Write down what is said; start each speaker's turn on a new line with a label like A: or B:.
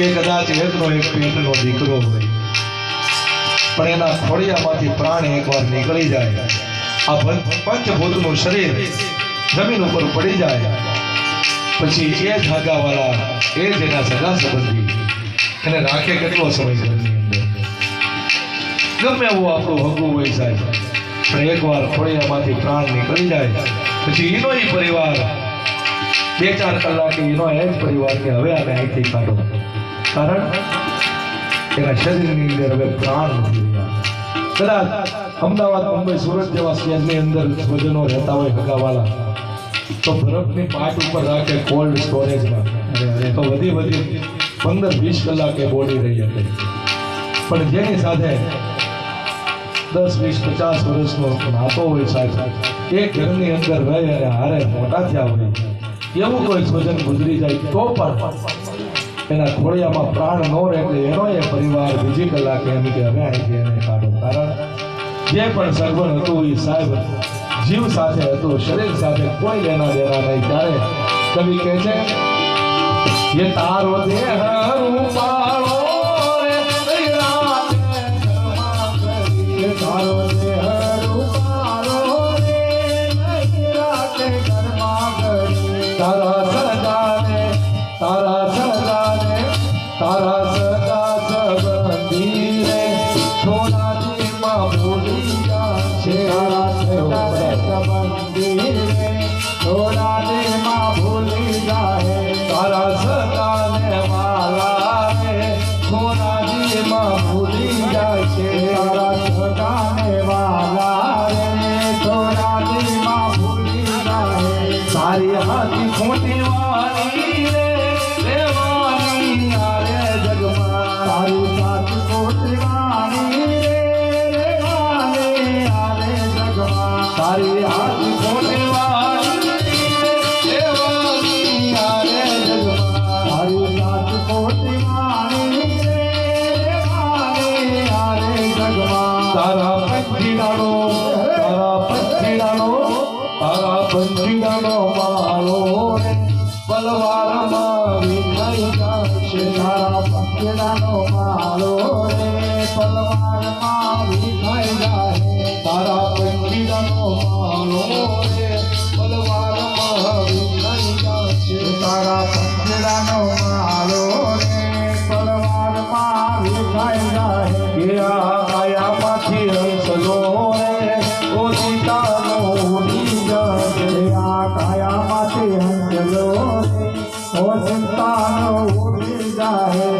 A: કે કદાચ એકનો એક પેટનો દીકરો હોય, પણ એના ખોડિયામાંથી પ્રાણ એકવાર નીકળી જાય. આ પંચ- પંચભૂતનું શરીર જમીન ઉપર પડી જાય. પછી એ ધાગાવાળા, એ જ એના સગા સંબંધી. એને રાખે કેટલો સમય ઘરની અંદર? ગમે એવું આપણું હગું હોય સાહેબ, પણ એકવાર ખોડિયામાંથી પ્રાણ નીકળી જાય. પછી એનો પરિવાર, બે ચાર કલાકે એનો એ જ પરિવાર કે હવે આને અહીંથી કાઢો. કારણ એના શરીરની અંદર હવે પ્રાણ નથી રહ્યા. કદાચ અમદાવાદ, મુંબઈ, સુરત જેવા શહેરની અંદર સ્વજનો રહેતા હોય હગાવાલા, તો બરફની પાટ ઉપર રાખે કોલ્ડ સ્ટોરેજમાં તો વધી વધી પંદર વીસ કલાકે બોડી રહી હતી પણ જેની સાથે દસ, વીસ, પચાસ વર્ષનો નાતો હોય સાહેબ, એ ઘરની અંદર રહે અને હારે મોટા થયા હોય, એવું કોઈ સ્વજન ગુજરી જાય તો પણ એના ખોળિયામાં પ્રાણ ન રહે એટલે એનો એ પરિવાર બીજી કલાકે એમ કે હવે અહીંથી એને કાઢો કારણ જે પણ સગવડ હતું એ સાહેબ જીવ સાથે હતું શરીર સાથે કોઈ લેના દેના નહીં ત્યારે કવિ કહે છે ये तारो देह તારા સગા સંબંધી રે થોડા દીમાં ભૂલી જાશે તારા સગા સંબંધી રે થોડા દીમાં ભૂલી જાય તારા છે સારી હાથી ખોટી ખોટી વાળી રે રેવાની આરે Oh.